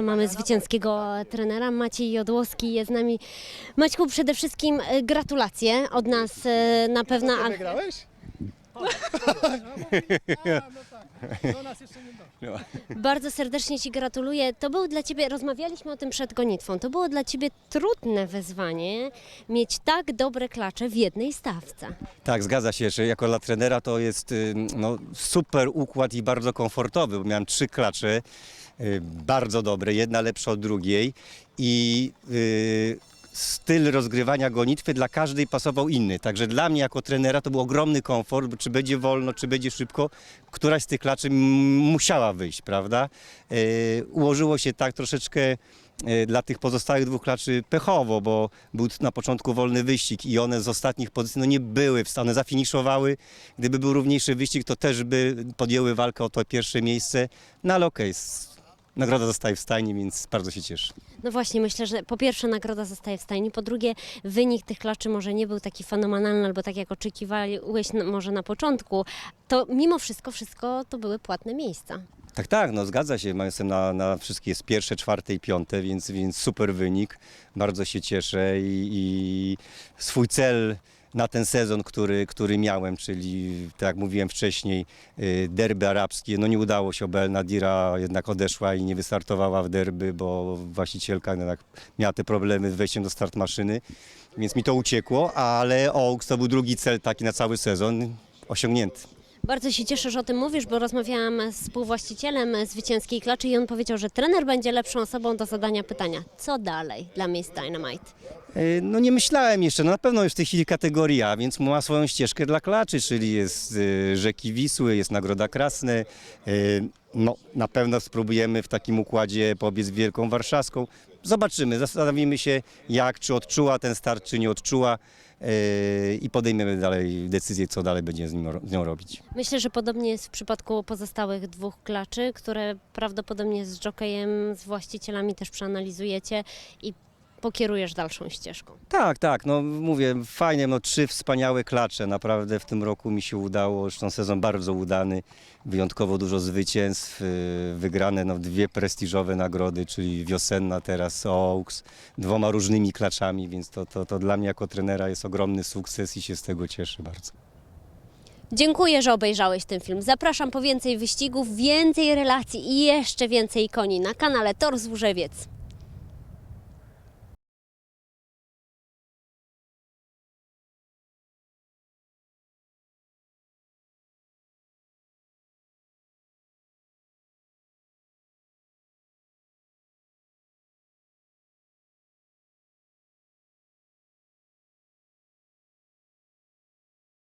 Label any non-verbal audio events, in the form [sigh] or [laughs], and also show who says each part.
Speaker 1: to mamy zwycięskiego trenera. Maciej Jodłowski jest z nami. Maćku, przede wszystkim e, gratulacje od nas e, na pewno.
Speaker 2: Ty
Speaker 1: ale-
Speaker 2: wygrałeś? A, [laughs] no tak. Do nas jeszcze nie [laughs]
Speaker 1: Bardzo serdecznie Ci gratuluję. To był dla Ciebie, rozmawialiśmy o tym przed gonitwą, to było dla Ciebie trudne wyzwanie mieć tak dobre klacze w jednej stawce.
Speaker 3: Tak, zgadza się, że jako dla trenera to jest y, no, super układ i bardzo komfortowy, bo miałem trzy klacze, y, bardzo dobre, jedna lepsza od drugiej i y, styl rozgrywania gonitwy dla każdej pasował inny. Także dla mnie jako trenera to był ogromny komfort, czy będzie wolno, czy będzie szybko, któraś z tych klaczy musiała wyjść, prawda? Y, ułożyło się tak troszeczkę e, dla tych pozostałych dwóch klaczy pechowo, bo był na początku wolny wyścig i one z ostatnich pozycji no nie były w stanie, zafiniszowały. Gdyby był równiejszy wyścig, to też by podjęły walkę o to pierwsze miejsce. No ale okej, s- nagroda zostaje w stajni, więc bardzo się cieszę.
Speaker 1: No właśnie, myślę, że po pierwsze nagroda zostaje w stajni, po drugie wynik tych klaczy może nie był taki fenomenalny, albo tak jak oczekiwałeś może na początku, to mimo wszystko, wszystko to były płatne miejsca.
Speaker 3: Tak, tak, no zgadza się. Ma- Jestem na, na wszystkie jest pierwsze, czwarte i piąte, więc, więc super wynik. Bardzo się cieszę i, i swój cel na ten sezon, który, który miałem, czyli tak jak mówiłem wcześniej, y, derby arabskie, no nie udało się, Obel Nadira jednak odeszła i nie wystartowała w derby, bo właścicielka jednak miała te problemy z wejściem do start maszyny, więc mi to uciekło, ale Oaks to był drugi cel taki na cały sezon, osiągnięty.
Speaker 1: Bardzo się cieszę, że o tym mówisz, bo rozmawiałam z współwłaścicielem zwycięskiej klaczy i on powiedział, że trener będzie lepszą osobą do zadania pytania, co dalej dla Miss Dynamite.
Speaker 3: E, No nie myślałem jeszcze, no na pewno jest w tej chwili kategoria, więc ma swoją ścieżkę dla klaczy, czyli jest e, Rzeki Wisły, jest Nagroda Krasne. E, No na pewno spróbujemy w takim układzie pobiec Wielką Warszawską. Zobaczymy, zastanowimy się jak, czy odczuła ten start, czy nie odczuła i podejmiemy dalej decyzję, co dalej będzie z, nim, z nią robić.
Speaker 1: Myślę, że podobnie jest w przypadku pozostałych dwóch klaczy, które prawdopodobnie z jockeyem, z właścicielami też przeanalizujecie i pokierujesz dalszą ścieżką.
Speaker 3: Tak, tak, no mówię, fajnie, no trzy wspaniałe klacze, naprawdę w tym roku mi się udało, zresztą sezon bardzo udany, wyjątkowo dużo zwycięstw, yy, wygrane no dwie prestiżowe nagrody, czyli wiosenna teraz Oaks, dwoma różnymi klaczami, więc to, to, to dla mnie jako trenera jest ogromny sukces i się z tego cieszę bardzo.
Speaker 1: Dziękuję, że obejrzałeś ten film. Zapraszam po więcej wyścigów, więcej relacji i jeszcze więcej koni na kanale Tor Złużewiec.